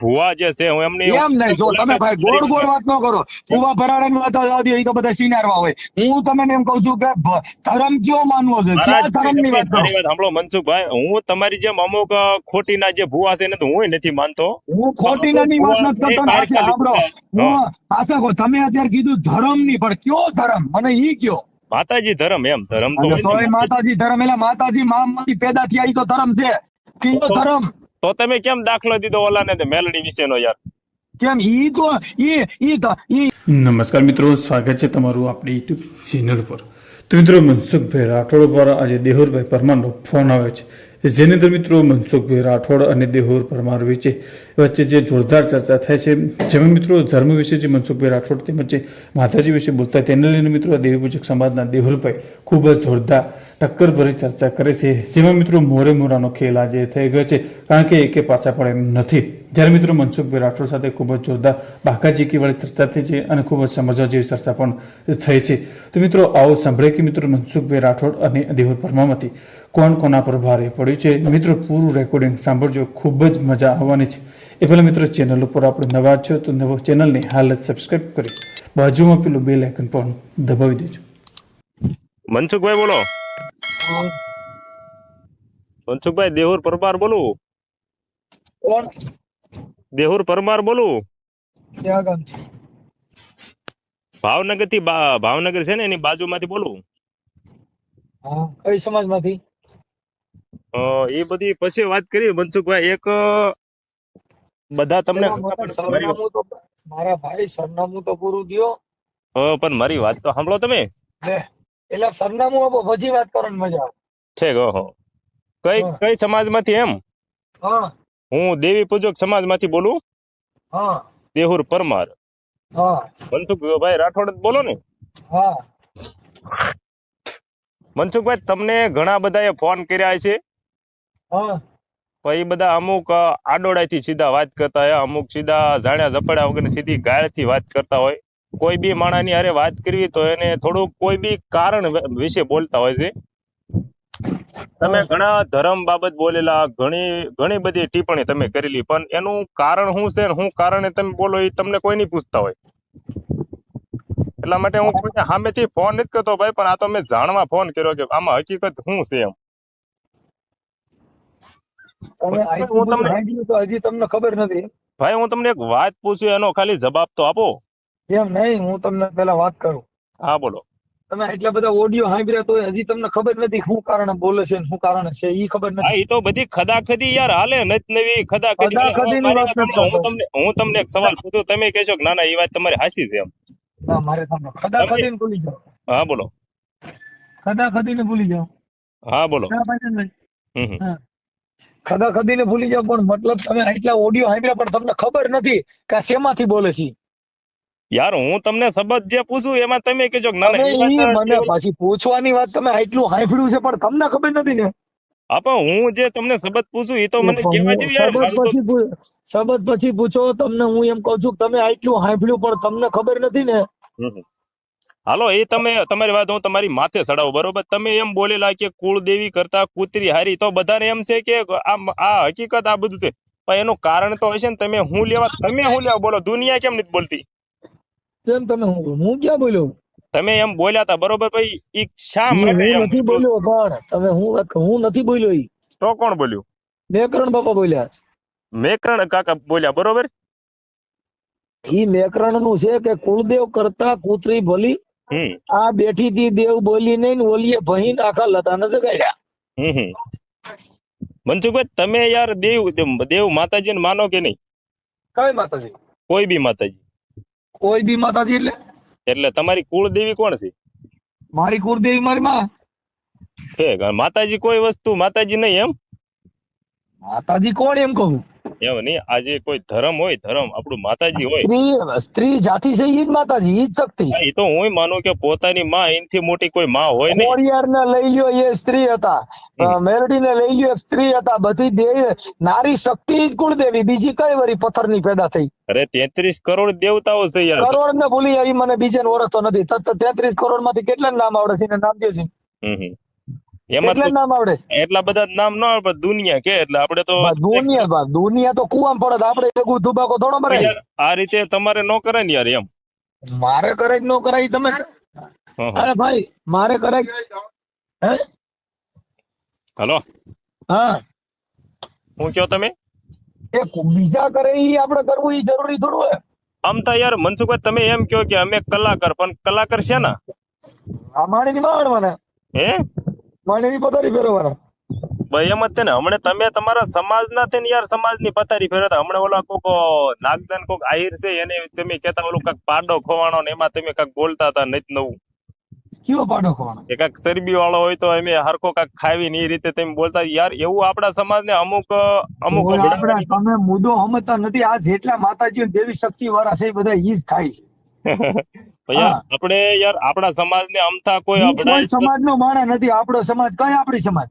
ભુવા જે છે હું એમની એમ નહીં જો તમે ભાઈ ગોળ ગોળ વાત ન કરો. ભુવા ભરાડા ની વાત જવા હોય તો બધા સિનારવા હોય. હું તમને એમ કહું છું કે ધર્મ કયો માનવો છે મહારાજ, ધર્મની વાત કરો? સાંભળો મનસુખભાઈ હું તમારી જેમ અમુક ખોટી ના જે ભુવા છે એને તો હું નથી માનતો. હું ખોટી નાની વાત નથી કરતો ને સાંભળો હું પાછા કહું તમે અત્યારે કીધું ધર્મની પણ કયો ધર્મ? મને ઈ કયો. માતાજી ધર્મ એમ ધર્મ તો ને. માતાજી ધર્મ એટલે માતાજી મામાંથી પેદા થયા ઈ તો ધર્મ છે. કયો ધર્મ? તો તમે કેમ દાખલો દીધો ઓલાને તે મેલડી વિશેનો યાર? કેમ? ઈ તો ઈ ઈ તો ઈ નમસ્કાર મિત્રો સ્વાગત છે તમારું આપણી યુટ્યુબ ચેનલ પર. તો મિત્રો મનસુખભાઈ રાઠોડ પર આજે દેહુરભાઈ પરમારનો ફોન આવ્યો છે. જેની મિત્રો મનસુખભાઈ રાઠોડ અને દેહોર પરમાર વચ્ચે વચ્ચે જે જોરદાર ચર્ચા થાય છે, જેમાં મિત્રો ધર્મ વિશે જે મનસુખભાઈ રાઠોડ તેમજ માતાજી વિશે બોલતા તેને લઈને મિત્રો દેવી પૂજક સમાજના દેહુરભાઈ ખૂબ જ જોરદાર ટક્કર ભરી ચર્ચા કરે છે, જેમાં મિત્રો મોરે મોરાનો ખેલ આજે થઈ ગયો છે, કારણ કે એકે પાછા પણ એમ નથી. જ્યારે મિત્રો મનસુખભાઈ રાઠોડ સાથે ખૂબ જ જોરદાર બાકાજીકી વાળી ચર્ચા થઈ છે અને ખૂબ જ સમજવા જેવી ચર્ચા પણ થઈ છે. તો મિત્રો આવો સાંભળે કે મિત્રો મનસુખભાઈ રાઠોડ અને દેહુર પરમામાંથી કોણ કોના પર ભારે પડ્યું છે? મિત્રો પૂરું રેકોર્ડિંગ સાંભળજો. ખૂબ જ મજા આવવાની છે. એ પહેલાં મિત્રો ચેનલ ઉપર આપણે નવા છો તો નવો ચેનલને હાલ જ સબસ્ક્રાઇબ કરી બાજુમાં પેલું બેલ આઇકન પણ દબાવી દેજો. મનસુખભાઈ બોલો. મનસુખભાઈ દેહુર પરમાર બોલું? કોણ? દેહુર પરમાર બોલું? ક્યાં ગામ છે? ભાવનગરથી ભાવનગર છે ને એની બાજુમાંથી બોલું? હા કઈ સમાજમાંથી? એ બધી પછી વાત કરી મનસુખભાઈ. એક બધા તમને મારા ભાઈ સરનામું તો પૂરું દ્યો પણ મારી વાત તો સાંભળો તમે. એટલે સરનામું આપો પછી વાત કરો મજા ઠીક ઓહો. કઈ. કઈ સમાજમાંથી એમ? હું. દેવી પૂજક સમાજમાંથી બોલું? હા. દેહુર પરમાર. મનસુખભાઈ રાઠોડ બોલો ને. હા. મનસુખભાઈ તમને ઘણા બધાએ ફોન કર્યા છે પણ બધા અમુક અ, આડોડાઈથી સીધા વાત કરતા હોય અમુક સીધા જાણ્યા ઝપડ્યા વગર સીધી ગાળથી વાત કરતા હોય. કોઈ બી માણસની અરે વાત કરવી તો એને થોડુંક કોઈ બી કારણ વિશે બોલતા હોય છે. તમે ઘણા ધર્મ બાબત બોલેલા ઘણી ઘણી બધી ટિપ્પણી તમે કરેલી પણ એનું કારણ શું છે શું કારણે તમે બોલો એ તમને કોઈ નહીં પૂછતા હોય. એટલા માટે હું કોઈને સામેથી ફોન નથી કરતો ભાઈ પણ આ તો મેં જાણવા ફોન કર્યો કે આમાં હકીકત શું છે એમ. તમે હું તમને- તો હજી તમને ખબર નથી. ભાઈ હું તમને એક વાત પૂછું એનો ખાલી જવાબ તો આપો. એમ નહીં હું તમને પેલા વાત કરું. હા બોલો. તમે એટલા બધા ઓડિયો સાંભળ્યા તો હજી તમને ખબર નથી શું કારણે બોલે છે શું કારણે છે એ ખબર નથી. એ તો બધી ખદાખદી યાર હાલે નત નવી ખદાખદી હું તમને હું તમને એક સવાલ પૂછું તમે કહેશો કે ના ના એ વાત તમારી હાસી છે એમ. ના મારે તમને ખદા ખદીને ભૂલી જાઓ હા બોલો. ખદા ને ભૂલી જાઓ હા બોલો. હમ હમ. હા. ખદા ખદીને ભૂલી જાવ પણ મતલબ તમે આટલા ઓડિયો સાંભળ્યા પણ તમને ખબર નથી કે આ શેમાંથી બોલે છે યાર હું તમને શબ્દ જે પૂછું એમાં તમે કહેજો કે ના ના મને પાછી પૂછવાની વાત તમે આટલું સાંભળ્યું છે પણ તમને ખબર નથી ને હા હું જે તમને શબ્દ પૂછું એ તો મને કહેવા જેવું યાર શબદ પછી શબ્દ પછી પૂછો તમને હું એમ કહું છું કે તમે આટલું સાંભળ્યું પણ તમને ખબર નથી ને. હાલો એ તમે તમારી વાત હું તમારી માથે ચડાવું બરોબર? તમે એમ બોલેલા કે કુળદેવી કરતા કૂતરી હારી તો બધાને એમ છે કે આ આ હકીકત આ બધું છે. પણ એનું કારણ તો હશે ને તમે હું લેવા તમે હું લેવા બોલો? દુનિયા કેમ નથી બોલતી? કેમ તમે હું હું ક્યાં બોલ્યો? તમે એમ બોલ્યા હતા બરોબર? ભાઈ ઈ શા માટે હું નથી બોલ્યો પણ તમે હું હું નથી બોલ્યો ઈ. તો કોણ બોલ્યું? મેકરણ બાપા બોલ્યા. મેકરણ કાકા બોલ્યા બરોબર? ઈ મેકરણનું છે કે કુળદેવ કરતા કૂતરી ભલી આ બેઠી હતી દેવ બોલી નહીં ને ઓલીએ ભહીન આખા લતાને જગાડ્યા મનસુખભાઈ તમે યાર દેવ દેવ માતાજીને માનો કે નહીં? કઈ માતાજી? કોઈ બી માતાજી. કોઈ બી માતાજી એટલે? એટલે તમારી કુળદેવી કોણ છે? મારી કુળદેવી મારી માં? માતાજી કોઈ વસ્તુ માતાજી નહીં એમ? માતાજી કોણ એમ કહું? એમ નહીં આજે કોઈ ધર્મ હોય ધર્મ આપણું માતાજી હોય. સ્ત્રી જાતિ છે ઈ જ માતાજી ઈ જ શક્તિ. એ તો હું માનું કે પોતાની માં એનથી મોટી કોઈ માં હોય નહીં. કોરિયાર ને લઈ લ્યો એ સ્ત્રી હતા. મેલડી ને લઈ લ્યો એક સ્ત્રી હતા. બધી દેવ નારી શક્તિ જ કુળદેવી બીજી કઈ વરી પથ્થરની પેદા થઈ? અરે તેત્રીસ કરોડ દેવતાઓ છે યાર. કરોડ ને ભૂલી આવી મને બીજે ઓળખતો નથી. તેત્રીસ કરોડમાંથી કેટલા નામ આવડે છે? નામ દે છે. એમાં નામ આવડે એટલા બધા નામ ન આવે દુનિયા કે એટલે આપણે તો દુનિયા દુનિયા તો કુવામાં પડે આપણે ભેગું ધુબાકો થોડો મરે આ રીતે તમારે ન કરે ને યાર એમ. મારે કરે કે ન કરાય તમે. અરે ભાઈ મારે કરે હે? હલો. હા. હું કયો તમે? એ બીજા કરે ઈ આપણે કરવું ઈ જરૂરી થોડું હોય. આમ તો યાર મનસુખભાઈ તમે એમ કયો કે અમે કલાકાર પણ કલાકાર છે ને આ માણીની માણવાના હે? માણીની પથારી ફેરવવાના. ભાઈ એમ જ છે ને. હમણે તમે તમારા સમાજના છે ને યાર સમાજની પથારી ફેરવતા. હમણે ઓલા કોક નાગદાન કોક આહિર છે એને તમે કહેતા ઓલું કાક પાડો ખોવાનો ને એમાં તમે કાક બોલતા હતા નથી નવું. કયો પાડો ખોવાનો? એ કાક ચરબી વાળો હોય તો અમે હરકો કાક ખાવી ને એ રીતે તમે બોલતા. યાર એવું આપણા સમાજને અમુક અમુક આપણે તમે મુદ્દો સમજતા નથી. આ જેટલા માતાજી દેવી શક્તિ વાળા છે એ બધા ઈ જ ખાય છે. આપણે યાર આપણા સમાજને અમથા કોઈ અભડાય સમાજનો માણસ નથી. આપણો સમાજ કઈ આપણી સમાજ?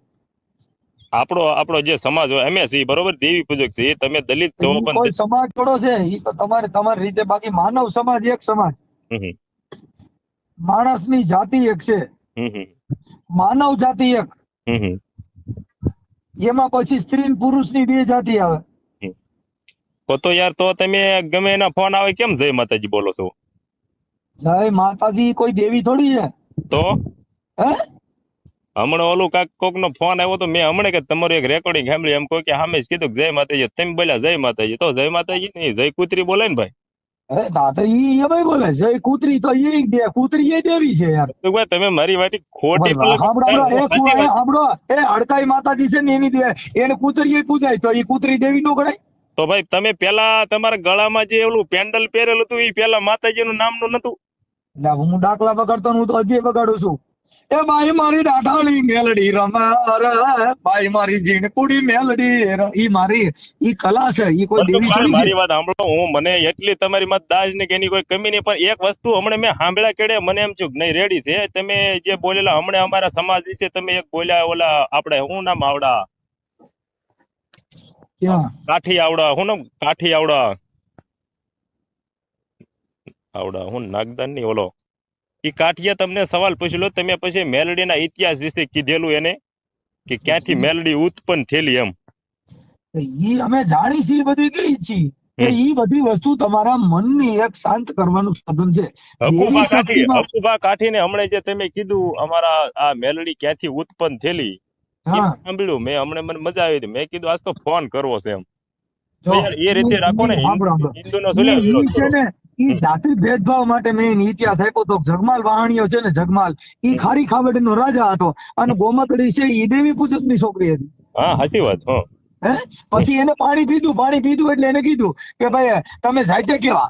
આપણો આપણો જે સમાજ હોય અમે બરોબર દેવી પૂજક છે એ તમે દલિત છો પણ સમાજ થોડો છે એ તો તમારે તમારી રીતે બાકી માનવ સમાજ એક સમાજ. માણસની જાતિ એક છે. માનવ જાતિ એક. એમાં પછી સ્ત્રી પુરુષની બે જાતિ આવે. તો યાર તો તમે ગમે એના ફોન આવે કેમ જય માતાજી બોલો છો? જય માતાજી કોઈ દેવી થોડી છે? તો? હે? હમણાં ઓલું કાક કોક નો ફોન આવ્યો તો મેં હમણાં કે તમારું એક રેકોર્ડિંગ સાંભળી એમ કોઈ કે સામે જ કીધું જય માતાજી. તમે બોલ્યા જય માતાજી. તો જય માતાજી નહીં જય કૂતરી બોલે ને ભાઈ. હે દાદા ઈ એમાંય બોલે જય કૂતરી તો ઈ દે કૂતરી એ દેવી છે યાર. તો ભાઈ તમે મારી વાટી ખોટી એ એ એ હડકાઈ માતાજી છે ને એની દે એને કૂતરી પૂજાય તો ઈ કૂતરી દેવી નો ગણાય? તો ભાઈ તમે પેલા તમારા ગળામાં જે ઓલું પેન્ડલ પહેરેલું હતું એ પેલા માતાજીનું નામનું નતું? એટલે હું દાખલા બગાડતો હું તો હજી બગાડું છું. એ બાઈ મારી દાઢાળી મેલડી રમાર બાઈ મારી ઝીણકુડી મેલડી ઈ મારી ઈ કલા છે ઈ કોઈ દેવી થોડી મારી વાત સાંભળો હું મને એટલી તમારી મત દાજ ને કેની કોઈ કમી નહીં પણ એક વસ્તુ હમણાં મેં સાંભળ્યા કેડે મને એમ છું નહીં રેડી છે. તમે જે બોલેલા હમણાં અમારા સમાજ વિશે તમે એક બોલ્યા ઓલા આપણે હું નામ આવડા? કાઠી આવડા હું નામ? કાઠી આવડા આવડા હું નાગદાનની ઓલો. એ કાઠિયા તમને સવાલ પૂછેલો તમે પછી મેલડીના ઇતિહાસ વિશે કીધેલું એને કે ક્યાંથી મેલડી ઉત્પન્ન થયેલી એમ. ઈ અમે જાણી છીએ બધી કઈ છીએ. ઈ બધી વસ્તુ તમારા મનની એક શાંત કરવાનું સાધન છે. હકુબા દેવી કાઠી હકુબા કાઠી ને હમણાં જે તમે કીધું અમારા આ મેલડી ક્યાંથી ઉત્પન્ન થયેલી એ સાંભળ્યું મેં હમણાં મને મજા આવી હતી. મેં કીધું આજ તો ફોન કરવો છે એમ. એ રીતે રાખો ને હિન્દુ. ને જાતિ ભેદભાવ માટે મેં ઇતિહાસ આપ્યો તો જગમાલ વાહણીઓ છે ને જગમાલ ઈ ખારી ખાવડીનો રાજા હતો અને ગોમતડી છે ઈ દેવી પૂજકની છોકરી હતી. હા હાચી વાત હં. પછી એને પાણી પીધું પાણી પીધું એટલે એને કીધું કે ભાઈ તમે જાતે કેવા?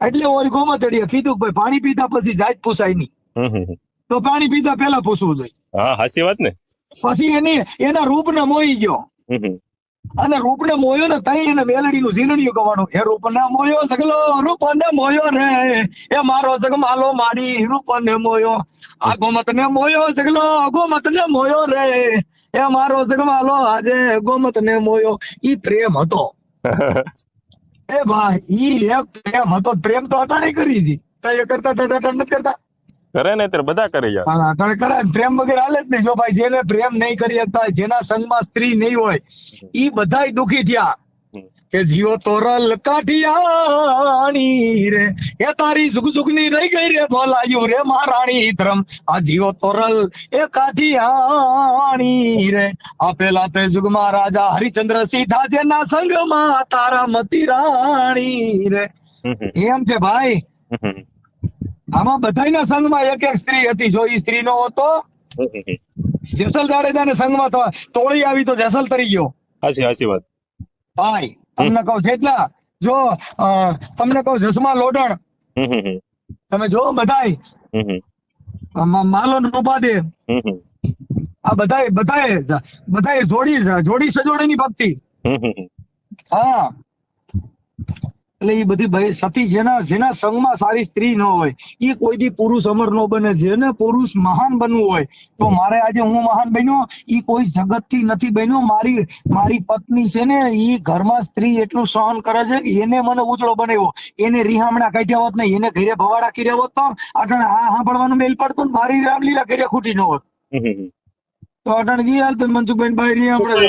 એટલે ઓલી ગોમતડીએ કીધું ભાઈ પાણી પીધા પછી જાત પૂછાય નહીં. તો પાણી પીધા પેલા પૂછવું જોઈએ. હા હાચી વાત ને. પછી એની એના રૂપ ને મોઈ ગયો. અને રૂપને મોયો ને તઈ એને મેલડીનું ઝીલણિયું ગવાનું. એ રૂપને મોયો સગલો રૂપને મોયો રે. એ મારો જગમાલો મારી રૂપને મોયો. આ ગોમતને મોયો સગલો ગોમતને મોયો રે. એ મારો જગમાલો આજે ગોમતને મોયો. ઈ પ્રેમ હતો. એ ભાઈ ઈ એક પ્રેમ હતો. પ્રેમ તો અટાણી કરી તઈ એ કરતા હતા અટાણ નથી કરતા? કરે ને ત્યારે બધા કરે યાર. હા, કરાય પ્રેમ વગર હાલે જ નહીં. જો ભાઈ જેને પ્રેમ નહીં કરી શકતા જેના સંગમાં સ્ત્રી નહીં હોય ઈ બધાય દુખી થયા. કે જીવો તોરલ કાઠિયાણી રે. એ તારી સુખ સુખની રહી ગઈ રે બોલાયું રે મહારાણી ધર્મ. આ જીવો તોરલ એ કાઠિયાણી રે. આપેલા તે જુગમાં રાજા હરિચંદ્ર સીધા જેના સંગમાં તારા મતી રાણી રે. એમ છે ભાઈ. આમાં બધાના સંઘમાં એક એક સ્ત્રી હતી. જો એ સ્ત્રી નો હતો જેસલ જાડેજા ને સંઘમાં તો તોળી આવી તો જેસલ તરી ગયો. હાસી હાસી વાત. ભાઈ તમને કહું જેટલા જો તમને કહું જસમા લોડણ. તમે જો બધાય. હમ હમ. માલો ને રૂપાદે. આ બધાય બધાય બધાય જોડી જોડી સજોડીની ભક્તિ. હા. એટલે એ બધી સતી જેના જેના સંગમાં સારી સ્ત્રી ન હોય એ કોઈ દી પુરુષ અમર ન બને. જેને પુરુષ મહાન બનવું હોય, તો મારે આજે હું મહાન બન્યો એ કોઈ જગતથી નથી બન્યો. મારી મારી પત્ની છે ને એ ઘરમાં સ્ત્રી એટલું સહન કરે છે એને મને ઉજળો બનાવ્યો. એને રિહામણા કાઢ્યા હોત નહીં એને ઘરે ભવાડા કર્યા હોત તો, આ સાંભળવાનું મેલ પડતો ને, મારી રામલીલા ઘરે ખૂટી ન હોત.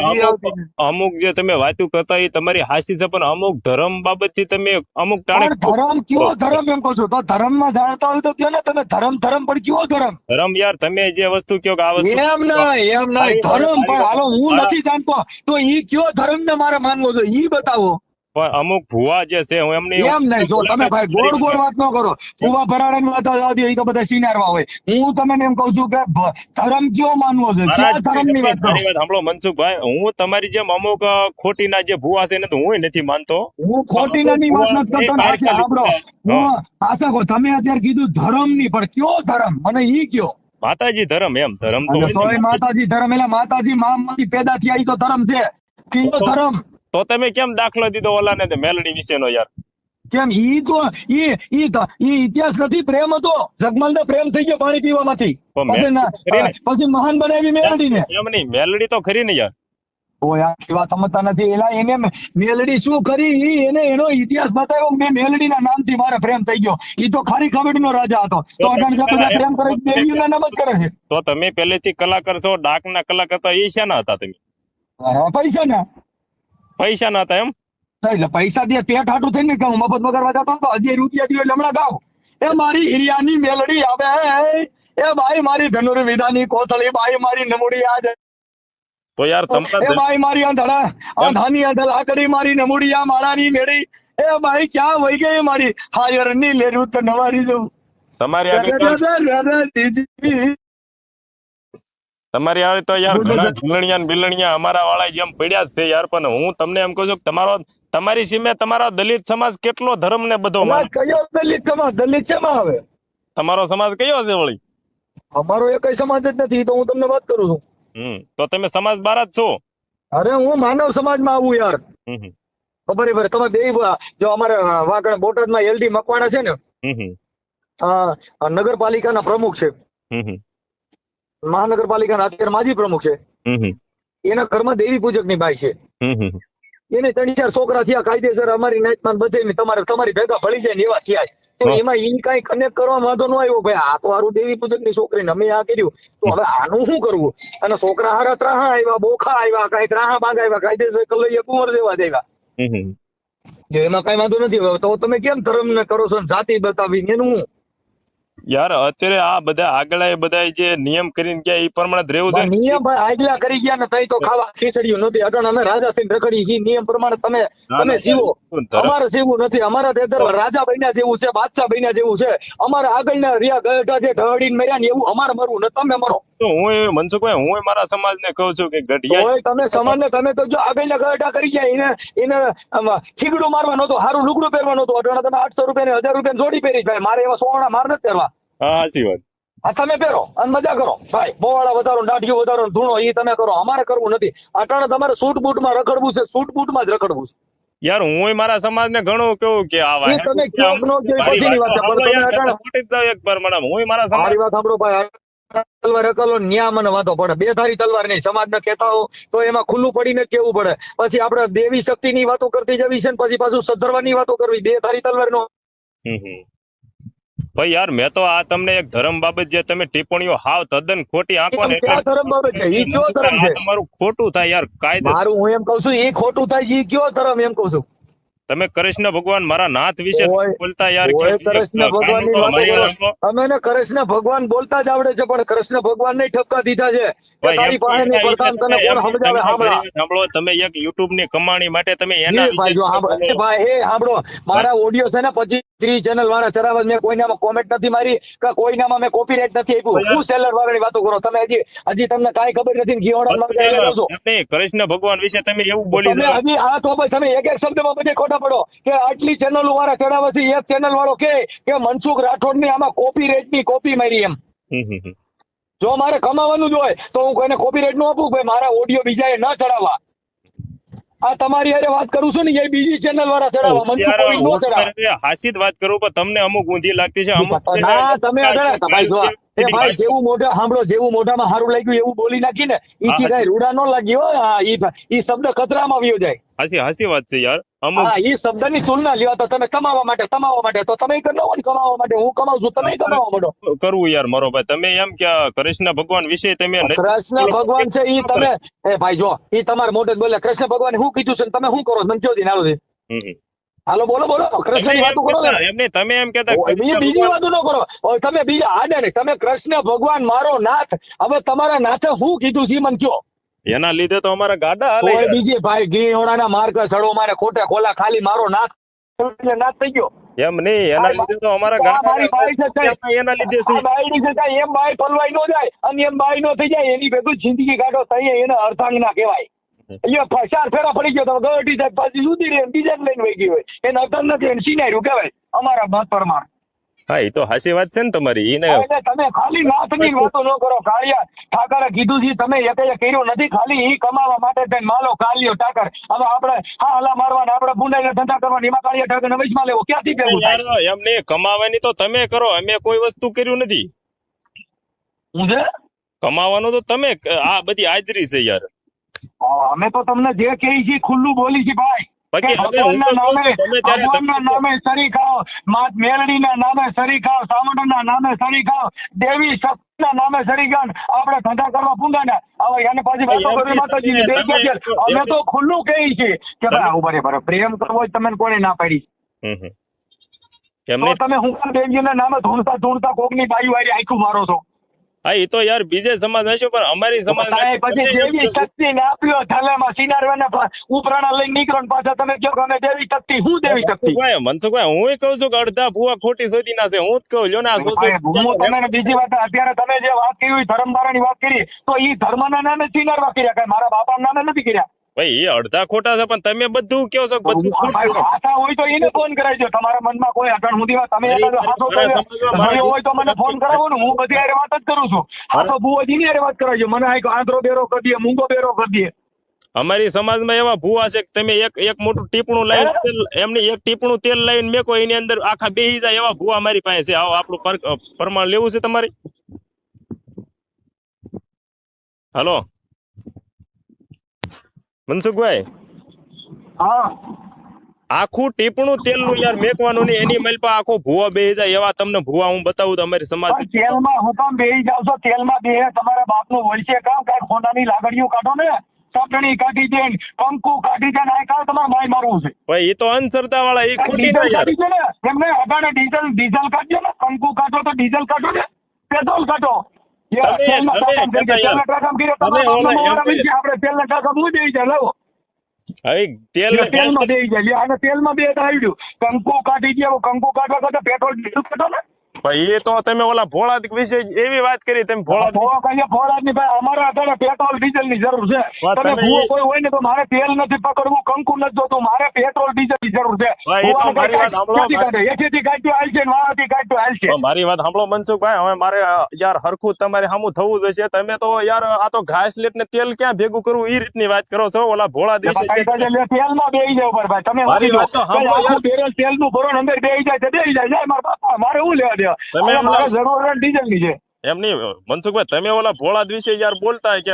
અમુક અમુક જે તમે વાતું કરતા એ તમારી હાસી છે પણ અમુક ધર્મ બાબતથી તમે અમુક ટાણે ધર્મ કયો ધર્મ એમ કહો છો? તો ધર્મમાં જાણતા હોય તો કયો ને તમે ધર્મ ધર્મ પણ કયો ધર્મ? ધર્મ યાર તમે જે વસ્તુ કહો કે આ વસ્તુ એમ નહીં એમ નહીં મારી- ધર્મ પણ હાલો હું નથી જાણતો. તો ઈ કયો ધર્મ ને મારે માનવો છે ઈ બતાવો. પણ અમુક ભુવા જે છે હું એમની એમ નહીં જો તમે ભાઈ ગોળ ગોળ વાત ન કરો. કુવા ભરાડાની વાત જવા દો તો બધા સિનારવા હોય. હું તમને એમ કહું છું કે ધર્મ કયો માનવો છે કયા ધર્મની વાત કરો? સાંભળો મનસુખભાઈ. હું તમારી જેમ અમુક ખોટીના જે ભુવા છે એને તો હું નથી માનતો. હું ખોટી ની વાત નથી કરતો સાંભળો. હું. પાછા કહું તમે અત્યારે કીધું ધર્મની પણ કયો ધર્મ? મને ઈ કયો. માતાજી ધર્મ એમ. ધર્મ તો હોય. માતાજી ધર્મ એટલે માતાજી મામાંથી પેદા થયા ઈ તો ધર્મ છે. ધર્મ? તો તમે કેમ દાખલો દીધો ઓલાને તે મેલડી વિશેનો યાર? કેમ? ઈ તો ઈ ઈ ઈ ઇતિહાસ નથી પ્રેમ હતો. જગમલ ને પ્રેમ થઈ ગયો પાણી પીવામાંથી. પછી મહાન બનાવી મેલડી ને એમ નહીં મેલડી તો ખરી ને યાર. ઓય આ વાત સમજતા નથી. એલા એને મેલડી શું કરી? એને એનો ઇતિહાસ બતાવ્યો મેં મેલડી ના નામથી મારે પ્રેમ થઈ ગયો. ઈ તો ખારી ખબડી નો રાજા હતો. તો અટાણે જે બધા પ્રેમ કરે છે, દેવીઓના નામ જ કરે છે. તો તમે પહેલેથી કલાકાર છો ડાકના કલાકાર હતા એ શાના હતા તમે? પૈસા ના પૈસા ના હતા એમ એટલે પૈસા દે પેટ હાટું થઈને કે હું મફત વગર જતો તો હજી રૂપિયા દીધો એટલે હમણાં ગાવ એ મારી હિરિયાની મેલડી આવે એ ભાઈ મારી ધનુર્વિધાની કોથળી ભાઈ મારી નમુડી આજ તો યાર એ ભાઈ મારી આંધળા આંધાની આંધળ આકડી મારી નમુડી આ માળાની મેળી એ ભાઈ ક્યાં વહી ગઈ મારી હાયરની લેરું તો નવારી જવું તમારી આગળ તમારી આવે તો યાર ઘણા. ને બિલણિયા અમારા વાળા જેમ પડ્યા છે યાર પણ હું તમને એમ કહું છું કે તમારો તમારી સીમે તમારો દલિત સમાજ કેટલો ધર્મ ને બધો કયો દલિત સમાજ? દલિત છે આવે? તમારો સમાજ કયો છે વળી? અમારો એક સમાજ જ નથી તો હું તમને વાત કરું છું. હમ તો તમે સમાજ બાર જ છો? અરે હું માનવ સમાજમાં આવું યાર. ખબર. ખબર તમે બે જો અમારે વાગડ બોટાદમાં એલડી મકવાણા છે ને? નગરપાલિકાના પ્રમુખ છે. મહાનગરપાલિકાના અત્યારે માજી પ્રમુખ છે. એના ઘરમાં દેવી પૂજકની બાઈ છે. એને ત્રણ ચાર છોકરા થયા કાયદેસર અમારી નાતમાં બધે તમારે તમારી ભેગા ભળી જાય ને એવા થયા તો એમાં ઈ કઈ કનેક્ટ કરવા વાંધો ન આવ્યો. ભાઈ આ તો હારું દેવી પૂજકની છોકરીને અમે આ કર્યું. તો હવે આનું શું કરવું? અને છોકરા હારા ત્રાહા આવ્યા બોખા આવ્યા કઈ ત્રાહા બાગ આવ્યા કાયદેસર કલઈએ કુંવર જેવા દેવા. એમાં કઈ વાંધો નથી. તો તમે કેમ ધર્મ ને કરો છો જાતિ બતાવી એનું હું યાર અત્યારે આ બધા આગળ બધા જે નિયમ કરીને ગયા એ પ્રમાણે જ રહેવું છે નિયમ ભાઈ આગલા કરી ગયા ને તઈ તો ખાવા ખીચડીયું નથી અટણ અમે રાજા થઈને રખડી છીએ. નિયમ પ્રમાણે તમે તમે જીવો. અમારે જીવવું નથી. અમારા તે રાજા બન્યા જેવું છે બાદશાહ બન્યા જેવું છે. અમારા આગળના રિયા ગઢા જે ઢળીને મર્યા ને એવું અમારે મરવું ને તમે મરો. તો હું એ મનસુખભાઈ હું એ મારા સમાજને કહું છું કે ગઢિયા તમે સમાજને તમે તો જો આગળના ગઢા કરી ગયા એને એને ખીગડું મારવા નતું સારું લુગડું પહેરવા નતું અટાણે તમે આઠસો રૂપિયા હજાર રૂપિયા જોડી પહેરી ભાઈ. મારે એવા સોના માર નથી પહેરવા. હા સાચી વાત. આ તમે પહેરો અને મજા કરો. ભાઈ બોવાળા વધારો ને દાઢીઓ વધારો ધૂણો એ તમે કરો. અમારે કરવું નથી. અટાણે તમારે સૂટ બૂટમાં રખડવું છે સૂટ બૂટમાં જ રખડવું છે. યાર હું મારા સમાજ ને ઘણું કેવું કે આ વાત તમે કેમ નો કે પછીની વાત છે, પણ તમે અટાણે- જ જાવ એક વાર મેડમ. હું મારા સમાજ મારી વાત સાંભળો ભાઈ તલવાર અકલો ન્યા મને વાંધો પડે. બે ધારી તલવાર નહીં સમાજ ને કહેતા હો તો એમાં ખુલ્લું પડીને જ કેવું પડે? પછી આપણે દેવી શક્તિ ની વાતો કરતી જવી છે ને પછી પાછું સદ્ધરવાની વાતો કરવી? બે ધારી તલવાર નો. ભાઈ યાર મેં તો આ તમને એક ધર્મ બાબત જે તમે ટિપ્પણીઓ હાવ તદ્દન ખોટી આંકો ને કયા ધર્મ બાબત છે? ઈ કયો ધર્મ છે? તમારું ખોટું થાય યાર કાયદે મારું હું એમ કઉ છું એ ખોટું થાય છે ઈ કયો ધર્મ એમ કઉ છું? તમે કૃષ્ણ ભગવાન મારા નાથ વિશે બોલતા યાર કૃષ્ણ ભગવાન અમે ને કૃષ્ણ ભગવાન બોલતા જ આવડે છે પણ કૃષ્ણ ભગવાન ને ઠપકા દીધા છે તારી પાસે કોઈ ની પ્રધાન તને કોણ સમજાવે સાંભળા તમે એક youtube ની કમાણી માટે તમે એના ભાઈ ભાઈ સાંભળો મારા ઓડિયો છે ને પછી ત્રી ચેનલ વાળા ચરાવે મેં મેં કોઈનામાં કોમેન્ટ નથી મારી કે કોઈનામાં મેં કોપીરાઈટ નથી આપ્યું. હું સેલર વાળાની વાતો કરો. તમે હજી હજી તમને કાંઈ ખબર નથી ને ઘીવડા માં છો કૃષ્ણ ભગવાન વિશે તમે એવું બોલી તમે હજી આ તો તમે એક એક શબ્દમાં બધે ખોટા પડો કે આટલી ચેનલ વાળા ચડાવે છે એક ચેનલ વાળો કે કે મનસુખ રાઠોડની આમાં કોપીરાઈટની કોપી મારી એમ. જો મારે કમાવાનું જ હોય તો હું કોઈને કોપીરાઈટનું આપું ભાઈ મારા ઓડિયો બીજાએ ન ચડાવવા. આ તમારી અરે વાત કરું છું ને એ બીજી ચેનલ વાળા ચડાવવા મનસુખ કોવિડ નો ચડાવવા ચડાવે. તમારે હાસી જ વાત કરું પણ તમને અમુક ઊંધી લાગતી છે અમુક ના તમે અડાડ્યા ભાઈ જો એ ભાઈ જેવું મોઢા સાંભળો જેવું મોઢામાં સારું લાગ્યું એવું બોલી નાખી ને ઈ કઈ રૂડા નો લાગ્યો હા, ઈ ઈ શબ્દ ખતરામાં આવ્યો જાય. હાચી હાસી વાત છે યાર. અમુક હા એ શબ્દની તુલના લેવા તો તમે કમાવા માટે કમાવા માટે તો તમે કરી ને કમાવા માટે હું કમાઉં છું તમે કમાવા માંડો કરવું યાર મારો ભાઈ. તમે એમ કે કૃષ્ણ ભગવાન વિશે તમે કૃષ્ણ ભગવાન છે ઈ તમે એ ભાઈ જો ઈ તમારા મોઢે બોલે કૃષ્ણ ભગવાન શું કીધું છે તમે શું કરો? મને કયો દિન હાલો. હાલો બોલો બોલો કૃષ્ણ એમ વાતો કરો કહેતા- ને? એમ નહીં, તમે એમ કેતા બીજી બીજી વાતો ન કરો. તમે બીજા આડે ને તમે કૃષ્ણ ભગવાન મારો નાથ. હવે તમારા નાથે શું કીધું છે મને કયો? એના લીધે તો અમારા ગાડા હાલે બીજી ભાઈ ઘી ઓણાના માર્ગ સડો મારે ખોટે ખોલા ખાલી મારો નાથ એટલે નાથ થઈ ગયો. એમ નહીં એના લીધે તો અમારા ગાડા મારી બાઈ છે સાહેબ. એના લીધે છે બાયડી છે સાહેબ, એમ બાઈ પલવાઈ નો જાય અને એમ બાઈ નો થઈ જાય એની ભેગું જિંદગી કાઢો તઈએ એને અર્ધાંગના કહેવાય. અહીંયા ફસાર ફેરા પડી ગયો તો ગવર્ટી સાહેબ પાછી સુધી રે બીજા લઈને વહી ગઈ હોય. એને અર્ધાંગ નથી એને સિનાર્યું કહેવાય. અમારા મત પ્રમાણ. હા એ તો હાચી વાત છે ને તમારી. એને તમે ખાલી નાથની વાતો ન કરો કાળિયા. ઠાકરે કીધું છે તમે એક કર્યું નથી ખાલી એ કમાવા માટે થઈને માલો કાળિયો ઠાકર. હવે આપણે હા હલા મારવાના આપણે બુંડાઈને ધંધા કરવાના એમાં કાળિયા ઠાકર વચમાં લેવો. ક્યાંથી પેલું થાય? યાર એમ કમાવાની તો તમે કરો અમે કોઈ વસ્તુ કર્યું નથી. છે? કમાવાનું તો તમે આ બધી હાજરી છે યાર. હા, અમે તો તમને જે કહી છીએ ખુલ્લું બોલી છે ભાઈ. બાકી ભગવાનના નામે છું, તમે ત્યારે ભગવાનના તમે- નામે સરી ખાઓ. માત મેલડીના નામે સરી ખાઓ સામંતના નામે સરી ખાઓ. દેવી શક્તિના નામે સરી ખાઓ. આપણે ધંધા કરવા પૂંગાના હવે એને પાછી વાતો કરવી. અમે તો ખુલ્લું કહી છીએ કે ભાઈ આવું બરાબર પ્રેમ કરવો તમે કોને ના પાડી? તમે હું દેવીના નામે ધૂણતા ધૂણતા કોકની બાઈ વાળી આખું મારો છો? હા એ તો યાર બીજે સમાજ હશે પણ અમારી સમાજ પછી દેવી શક્તિ ને આપ્યો થાલામાં સિનારવાના ઉપરાણા લઈને નીકળો ને પાછા તમે કહો અમે દેવી શક્તિ હું દેવી શક્તિ? ભાઈ મનસુખભાઈ હું કહું છું કે અડધા ભૂવા ખોટી શોધી ના છે હું જ કહું લ્યો ને હું તમને બીજી વાત અત્યારે તમે જે વાત કરી ધર્મની વાત કરી તો ઈ ધર્મના નામે સિનારવા કર્યા કઈ મારા બાપાના નામે નથી કર્યા? ભાઈ એ અડધા ખોટા છે પણ તમે બધું કહો છો કે બધું. આશા હોય તો એને ફોન કરાવજો તમારા મનમાં કોઈ અગણ તમે મારી- મારા સમજમાં મારી- મળ્યો હોય તો મને ફોન કરાવો ને હું બધી આરે વાત જ કરું છું. હા તો ભુવાજી ની આરે વાત કરાવજો. મને આ આંધળો બેરો કરી દે મૂંગો બેરો કરી દે. અમારી સમાજમાં એવા ભૂવા છે કે તમે એક એક મોટું ટીપણું લઈને હે? એમને એક ટીપણું તેલ લઈને મેકો એની અંદર આખા બેહી જાય એવા ભૂવા અમારી પાસે છે. આવો આપણું પર- પ્રમાણ લેવું છે તમારે? હાલો? મનસુખભાઈ? હા. આખું ટીપણું તેલનું યાર મેકવાનું નહીં એની મેલ પર આખો ભૂવા બેહી જાય એવા તમને ભૂવા હું બતાવું તો અમારી સમાજ તેલમાં હું કામ બેહી જાવ છો તેલમાં બે તમારા બાપનું વળશે કામ કાંઈ ખોનાની લાગણીઓ કાઢો ને ચટણી કાઢી દે કંકુ કાઢી દે ને કાળ તમારે માય મારવું છે. ભાઈ એ તો અંધશ્રદ્ધા વાળા એ ખોટી ના યાર. ને એમને અગાડે ડીઝલ ડીઝલ કાઢજો ને કંકુ કાઢો તો ડીઝલ કાઢો ને પેટ્રોલ કાઢો. આપણે તેલના ટાંકામાં હું બેહી જાય લાવો તેલમાં બે આવ્યું કંકુ કાઢી ગયા કંકુ કાઢવા કરતા પેટ્રોલ ડીઝલ કાઢો ને ભાઈ એ તો તમે ઓલા ભોળા વિશે એવી વાત કરી તમે ભોળા કહીએ ફોરાદની ભાઈ અમારા અત્યારે પેટ્રોલ ડીઝલની જરૂર છે. તમે ભૂવો કોઈ હોય ને તો મારે તેલ નથી પકડવું કંકુ નથી જોતું મારે પેટ્રોલ ડીઝલની જરૂર છે. મારી વાત સાંભળો, ને મનસુખભાઈ હવે મારે યાર હરખું તમારે સામું થવું જોઈશે તમે તો યાર આ તો ઘાસ લેટ ને તેલ ક્યાં ભેગું કરવું? એ રીતની વાત કરો છો ઓલા ભોળા દિવસે તેલમાં બેહી જાવ ભાઈ. તમે મારી વાત તો સાંભળો આખું બેરલ તેલનું ભરો ને અંદર બેહી જાય બેહી જાય. જાય મારા બાપા મારે શું લેવા દેવા? તમે મારે ઓલા- જરૂર ડીઝલ છે. એમ નહીં મનસુખભાઈ તમે ઓલા ભોળા દિવસે યાર બોલતા કે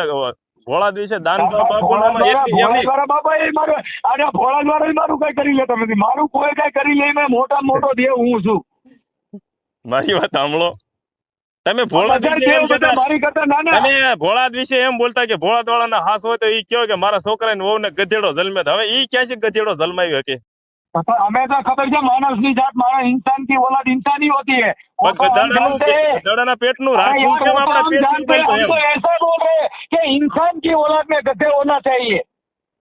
ભોળા દિવસે દાન ભોળા દ્વારા- બાપા એ મારો આને ભોળા દ્વારા મારું કઈ કરી લેતો નથી મારું કોઈ કઈ કરી લે મેં મોટા મોટો દેવ હું છું. મારી વાત સાંભળો. તમે ભોળા દિવસે એમ બધા મારી કરતા નાના. તમે ભોળા દિવસે એમ બોલતા કે ભોળા વાળાના હાસ હોય તો ઈ કયો કે મારા છોકરાને વહુને ગધેડો જન્મે હવે ઈ ક્યાં છે ગધેડો જન્માવ્યો કે? हमें तो खबर है मानव ની જાત માણસ इंसान की औलाद इंसानी होती है वो तो हम ગધેડાનું जानते हैं ગધેડાના પેટનું अरे રાખવું यार, કેમ वो तो આપણા हम પેટનું जानते हैं हम બનતું तो એમ? ऐसा बोल रहे हैं कि इंसान की औलाद में गधे होना चाहिए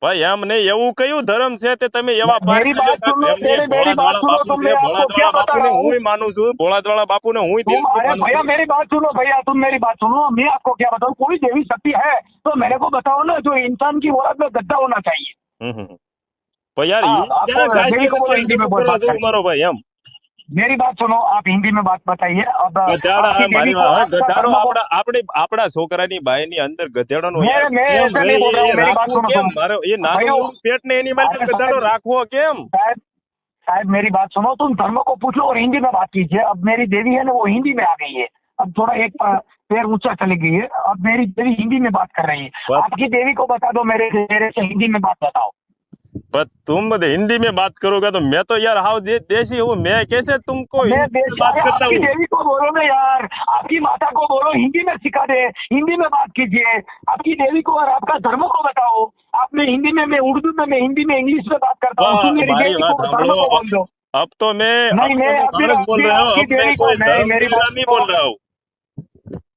ભાઈ એમ નહીં એવું કયું ધર્મ છે તે તમે એવા मेरी बात सुन लो, એમ નહીં, मेरी- मेरी बात ભોળાદવાળા सुनो, બાપુ तुमने છે, आपको क्या ભોળાદવાળા બાપુને बताया? હુંય માનું છું ભોળાદવાળા બાપુને હુંય तुम દિલથી अरे માનું भैया છું. मेरी बात सुनो भैया तुम मेरी बात सुनो मैं आपको क्या बताऊँ कोई देवी शक्ति है तो मेरे को बताओ ना जो इंसान की औलाद में गद्दा होना चाहिए હમ, હમ. પણ યાર હા, ઈ આપકો ક્યાં ઘાસ મેરી કો બોલો લેટ હિન્દી મેં કરવા बात જેવું करें। મારો ભાઈ એમ मेरी बात सुनो आप हिंदी में बात बताइए अब ગધેડા आपकी મારી देवी को વાત હવે आपका ગધેડો धर्म को- આપણા આપણે આપણા છોકરાની બાઈની અંદર ગધેડાનો મેં- યાર મેં કેમ ऐसे नहीं बोल रहा हूँ, એ मेरी बात રાખવું सुनो કેમ? तुम। મારો એ નાનું भाइयों, એવું पेट ने एनिमल अरे पे गधेड़ो साहब- રાખવો કેમ साहब साहब मेरी बात सुनो तुम धर्म को पूछ लो और हिंदी में बात कीजिए अब मेरी देवी है ना वो हिंदी में आ गई है अब थोड़ा एक अ, पैर ऊंचा चली गई है अब मेरी देवी हिंदी में बात कर रही है बात- आपकी देवी को बता दो मेरे मेरे से हिंदी में बात बताओ पर तुम हिंदी में बात करोगे तो मैं तो यार हाउ दे, देसी हूँ मैं कैसे तुमको मैं हिंदी में देश बात करता हूँ? देवी को बोलो ना यार आपकी माता को बोलो हिंदी में सिखा दे हिंदी में बात कीजिए। आपकी देवी को और आपका धर्म को बताओ। आप में हिंदी में मैं उर्दू में मैं हिंदी में इंग्लिश में बात करता हूँ। अब तो मैं नहीं, मैं तो बोल रहा हूँ मैं नहीं। बोल रहा हूँ।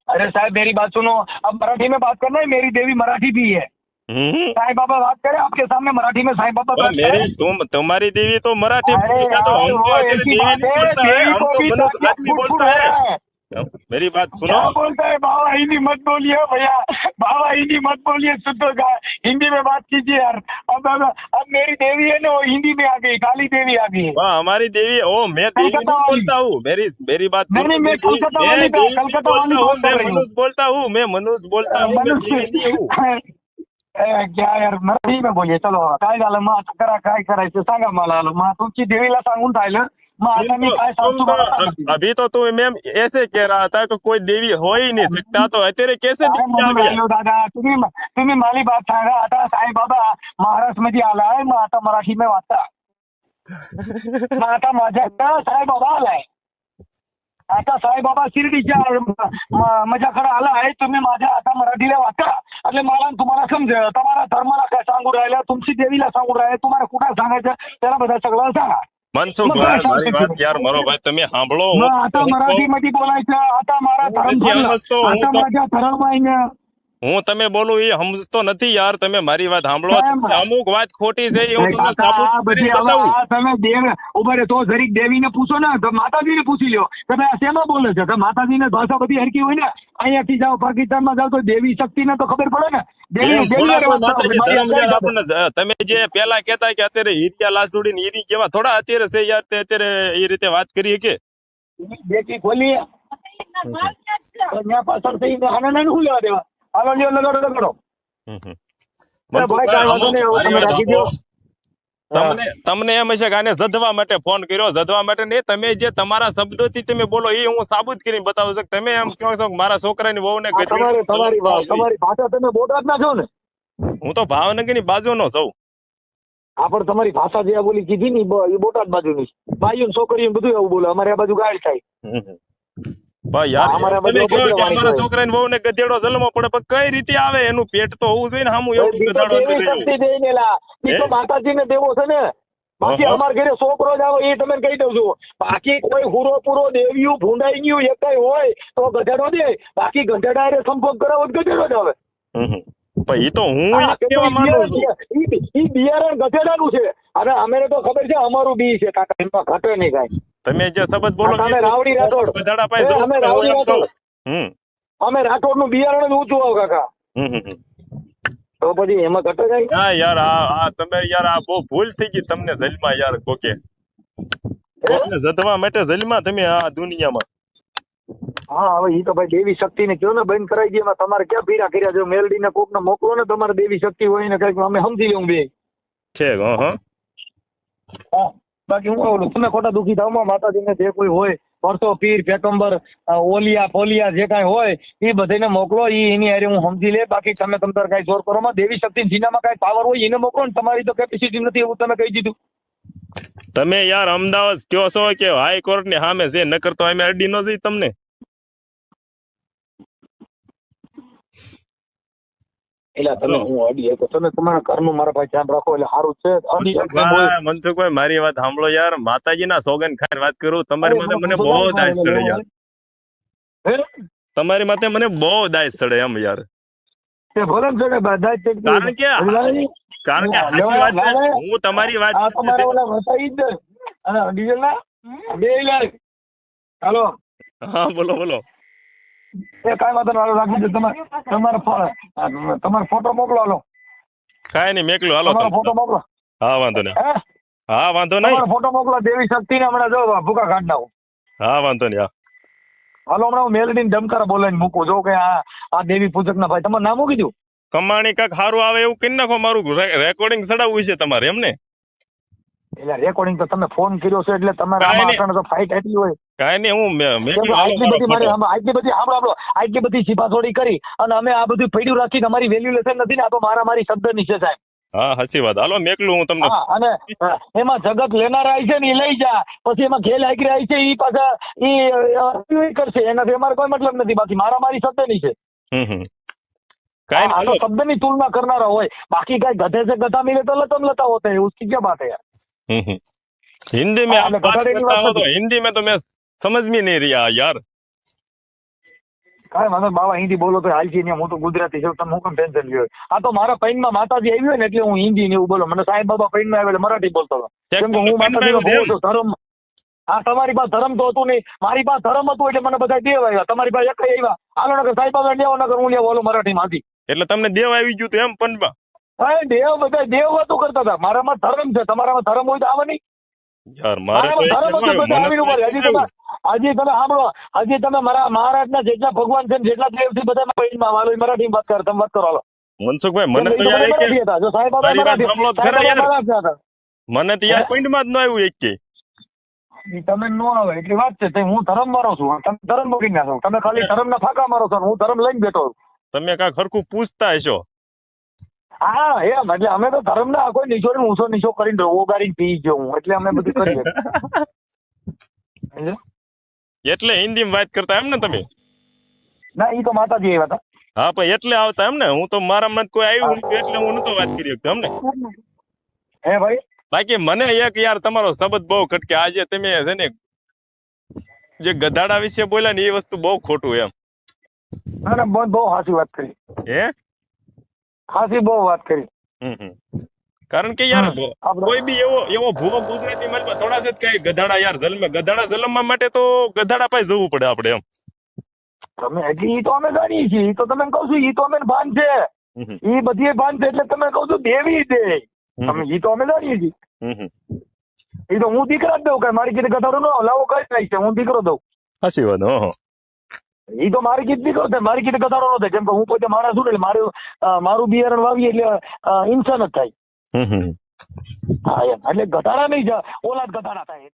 अरे साहब मेरी बात सुनो। अब मराठी में बात करना है मेरी देवी मराठी भी है। साईं बाबा बात करे आपके सामने मराठी में साईं बाबा बात मेरी तुम तुम्हारी देवी तो मराठी है, तो तो है, है तो हो। है। है। मेरी बात सुनो। बोलता है बाबा हिंदी मत बोलिए भैया। बाबा हिंदी मत बोलिए शुद्ध का। हिंदी में बात कीजिए यार। अब अब अब मेरी देवी है ना वो हिंदी में आ गई काली देवी आ गई। है वाह हमारी देवी ओ मैं देवी नहीं बोलता हूँ। मेरी मेरी बात नहीं, मैं कलकत्ता वाली बोलता हूँ मैं मनुष्य बोलता हूँ मैं मनुष्य बोलता हूँ। यार मराठी में बोलिए चलो काय झालं मग आता करा काय करायचं सांगा मला मग तुमची देवीला सांगून राहिलं मग आता मी तुम काय तो- तुम सांगतो मला तो सांगा. अभी तो तू मैम ऐसे कह रहा था कि कोई देवी हो ही नहीं सकता तो तेरे कैसे काय देवी आ म्हणून गया राहिलो दादा तुम्ही तुम्ही माली बात सांगा आता साईबाबा महाराष्ट्र मध्ये आलाय मग आता मराठी में वाचता मग आता माझ्याकडं साईबाबा आलाय आता साईबाबा शिर्डीच्या माझ्या खरं आला आहे तुम्ही माझ्या आता मराठीला वाचा એટલે મારા तुम्हाला समजेल તમારા ધર્મला काय सांगू राहिला तुमची देवीला सांगू राहिले तुम्हाला कुठं सांगायचं त्याला બધા सगळं सांगा મનસુખ મારી વાત યાર મારો ભાઈ તમે સાંભળો आता मराठीमध्ये बोलायचं आता મારા ધर्म आता माझ्या ધर्म હું તમે બોલું એ સમજતો નથી યાર તમે મારી વાત સાંભળો. અમુક વાત ખોટી છે એ હું તમે દેવ ઊભા તો જરીક દેવીને પૂછો ને તો માતાજીને પૂછી લ્યો. કે ભાઈ આ શેમાં બોલે છે? કે માતાજીને ભાષા બધી હરકી હોય ને અહીંયાથી જાઓ પાકિસ્તાનમાં જાઓ તો દેવી શક્તિને તો ખબર પડે ને. માતાજી તમે જે પેલા કેતા કે અત્યારે હીરિયા લાસુડી ને હીરી કેવા થોડા અત્યારે છે યાર અત્યારે એ રીતે વાત કરીએ કે? બેટી ખોલી. ત્યાં પાછળ થઈ આને નાનું શું લેવા દેવા? હાલો લ્યો લગાડો લગાડો. તમને તમને એમ હશે કે આને જધવા માટે ફોન કર્યો જધવા માટે નહીં. તમે જે તમારા શબ્દોથી તમે બોલો એ હું સાબુત કરીને બતાવું છું તમે એમ કહો છો કે મારા છોકરાની વહુને તમારી તમારી તમારી ભાષા તમે બોટાદ ના છો ને. હું તો ભાવનગરની બાજુ બાજુનો છું. આ પણ તમારી ભાષા જે બોલી કીધી ની એ બોટાદ બાજુ ની બાઈઓ છોકરી છોકરીઓ બધું એવું બોલે. અમારે આ બાજુ ગાળ થાય. ગધેડા પડે પણ કઈ રીતે આવે? એનું પેટ તો હોવું જોઈએ ને સામું એવું ગધાડો દેવો છે બાકી. અમારા ઘરે છોકરો જ આવે એ તમે કહી દઉં છું. બાકી કોઈ હુરો પૂરો દેવ્યું ભૂંડાઈ ગયું એ કઈ હોય તો ગધેડો દે. બાકી ગધેડા હારે સંપર્ક કરાવો ગધેડો જ આવે. પણ ઈ તો હું કેવા માંગુ છું? બિયારણ ગધેડાનું છે. અને અમે તો ખબર છે અમારું બી છે કાકા એમાં ઘટે નહીં કાંઈ. તમે જે શબ્દ બોલો અમે રાવડી રાઠોડ. બધાડા પાસે અમે રાવડી રાઠોડ. હમ. અમે રાઠોડનું બિયારણ જ ઊંચું આવ કાકા. હમ. તો પછી એમાં ઘટે જાય હા યાર આ આ તમે યાર આ બહુ ભૂલ થઈ ગઈ તમને જલમાં યાર કોકે. કોકને જધવા માટે જલમાં તમે આ દુનિયામાં. હા હવે ઈ તો ભાઈ દેવી શક્તિ ને કયો ને બંધ કરાવી દે એમાં તમારે ક્યાં ભીરા કર્યા? જો મેલડી ને કોક ને મોકલો ને તમારે દેવી શક્તિ હોય ને કંઈક અમે સમજી લઉં બે. છે હા હા. હા. બાકી હું તમે ખોટા દુઃખી થાવમાં માતાજીને જે કોઈ હોય પરસો પીર પેકંબર ઓલિયા, ફોલિયા, જે કાંઈ હોય, એ બધાને મોકલો એ એની હારે હું સમજી લે. બાકી તમે તમતાર કાંઈ જોર કરો માં દેવી શક્તિ જીનામાં કાંઈ પાવર હોય, એને મોકલો ને તમારી તો કેપેસિટી નથી એવું તમે કહી દીધું. તમે યાર અમદાવાદ કયો છો કે હાઈકોર્ટની સામે છે? નકર તો અમે અડી ન જઈ તમને. એટલે તમે હું અડી શકો તમે તમારા ઘરનું મારા ભાઈ ધ્યાન રાખો એટલે સારું છે. અડી શકે એમ હોય. ભાઈ, મનસુખભાઈ મારી વાત સાંભળો યાર. માતાજીના સોગન ખાઈને વાત કરું. તમારી માથે મને બહુ દાસ દાય ચડે યાર. તમારી માથે મને બહુ દાસ ચડે એમ યાર. કારણ કે કારણ કે હાસી વાત. હું તમારી વાત તમારા ઓલા વસાઈ જ ડીઝલ ના બે લાખ. હાલો. હા બોલો બોલો. એ કાંઈ વાંધો નહીં રાખી દે. તમારે તમારો તમારો ફોટો મોકલો હાલો. કાંઈ નહીં મોકલો હાલો તમારો તમે. ફોટો મોકલો. હા વાંધો નહીં. હા? વાંધો નહીં. તમારો ફોટો મોકલો દેવી શક્તિ ને હમણાં જો ભૂકા કાઢ નાખું હા વાંધો નહીં હા. હાલો હમણાં હું મેલડી ધમકારા બોલાવીને મૂકું. જો કે આ આ દેવી પૂજક ના ભાઈ તમારું નામ મૂકી કીધું? કમાણી કાક સારું આવે એવું કરી નાખો મારું રેકોર્ડિંગ ચડાવવું છે તમારે એમ ને? એટલે રેકોર્ડિંગ તો તમે ફોન કર્યો છે એટલે તમારે આમાં તો ફાઇટ એટલી હોય. કાંઈ નહીં હું મે- કેમ મેકલું કે હાલો આટલી બધી મારી મારો આમાં આટલી બધી સાંભળો આપણો આટલી બધી છીપાછોડી કરી અને અમે આ બધું પડ્યું રાખીને અમારી વેલ્યુલેશન નથી ને આ તો મારા મારી શબ્દ નીચે સાહેબ હા હાચી વાત હાલો મેકલું હું તમને હા અને એમાં જગત લેનારા છે ને એ લઈ જા પછી એમાં ખેલ આગળ આવી છે એ પાછા એ કરશે એનાથી અમારે કોઈ મતલબ નથી બાકી મારા મારી સત્યની છે હમ હમ કાંઈ આ નહીં તો શબ્દની તુલના કરનારા હોય બાકી કઈ ગધે से गधा मिले तो लतम लता होते हैं उसकी क्या बात है यार हम्म, हम्म। हिंदी में हाँ, आप मैं बात बता रही करता बात हो तो नहीं। हिंदी में तो मैं સમજ મેં નહીં રહ્યા યાર. કાંઈ વાંધો બાબા હિન્દી બોલો તો હાલજી ને હું તો ગુજરાતી છું તમે હું કેમ ટેન્શન લ્યો? આ તો મારા પૈનમાં માતાજી આવી હોય ને એટલે હું હિન્દી ને એવું બોલો. મને સાહેબ બાબા પૈનમાં આવે એટલે મરાઠી બોલતો હતો. કેમ કે હું માતાજી ભણું છું ધર્મ. હા તમારી પાસે ધર્મ તો હતું નહીં. મારી પાસે ધર્મ હતું એટલે મને બધા દેવ આવ્યા. તમારી પાસે એક આવ્યા. હાલો નગર સાહેબ બાબા લેવો નગર હું લેવો મરાઠી માંથી. એટલે તમને દેવ આવી ગયું તો એમ પંચમાં હા દેવ બધા દેવ હતું કરતા હતા. મારામાં ધર્મ છે. તમારામાં ધર્મ હોય તો આવે નહીં. યાર મારે ધર્મ હતું બધા આવીને ઊભા હજી હજી તમે સાંભળો હજી તમે મારા મહારાજના જેટલા ભગવાન છે જેટલા દેવ છે બધા પૈણમાં હાલો એ મરાઠીમાં વાત કરો તમે વાત કરો હાલો. મનસુખભાઈ મને તો યાર મરાઠી હતા જો સાહેબ મરાઠી યાર. મરાઠી મને તો યાર પોઈન્ટમાં જ ન આવ્યું એક કે. તમે નો આવે એટલી વાત છે. હું ધર્મ મારો છું. તમે ધર્મ મૂકી નાખો તમે ખાલી ધર્મના ફાંકા મારો છો હું ધર્મ લઈને બેઠો છું. તમે કાંઈક હરખું પૂછતા હશો? હા એમ. એટલે અમે તો ધર્મના કોઈ નીચો ને ઊંચો નીચો કરીને ઓગાડીને પી ગયો હું. એટલે અમે બધું કરીએ? એટલે હિન્દીમાં વાત કરતા એમ ને તમે? ના ઈ તો માતાજી આવ્યા હતા. હા પણ એટલે આવતા એમ ને? હું તો મારા મત કોઈ આવ્યું નતું એટલે હું નતો વાત કરી શકતો એમ ને? હે ભાઈ? બાકી મને એક યાર તમારો શબ્દ બહુ ખટકે. આજે તમે છે ને જે ગધાડા વિશે બોલ્યા ને એ વસ્તુ બહુ ખોટું એમ. ના ના બહુ બહુ હાચી વાત કરી. હે? હાચી બહુ વાત કરી. હમ હમ. કારણ કે યાર કોઈ બી એવો એવો ભૂવો ગુજરાતી માલમાં થોડા જ કઈ ગધાડા યાર જલમે ગધાડા જલમવા માટે તો ગધાડા પાસે જવું પડે આપણે એમ તમે હજી ઈ તો અમે જાણીએ છીએ ઈ તો તમે કહું છું ઈ તો અમે ભાન છે. ઈ બધી ભાન છે એટલે તમે કહું છું દેવી દે તમે ઈ તો અમે જાણીએ છીએ. ઈ તો હું દીકરા જ દઉં કઈ મારી કીધે ગધાડો નો લાવો કઈ નહીં છે હું દીકરો દઉં સાચી વાત હો. ઈ તો મારી કીધ દીકરો થાય મારી કીધે ગધાડો નો થાય કેમ કે હું પોતે માણસ છું એટલે મારું મારું બિયારણ વાવીએ એટલે ઇન્સાન જ થાય. હા એમ. એટલે ગધાડા નહીં જ ઓલાદ થાય.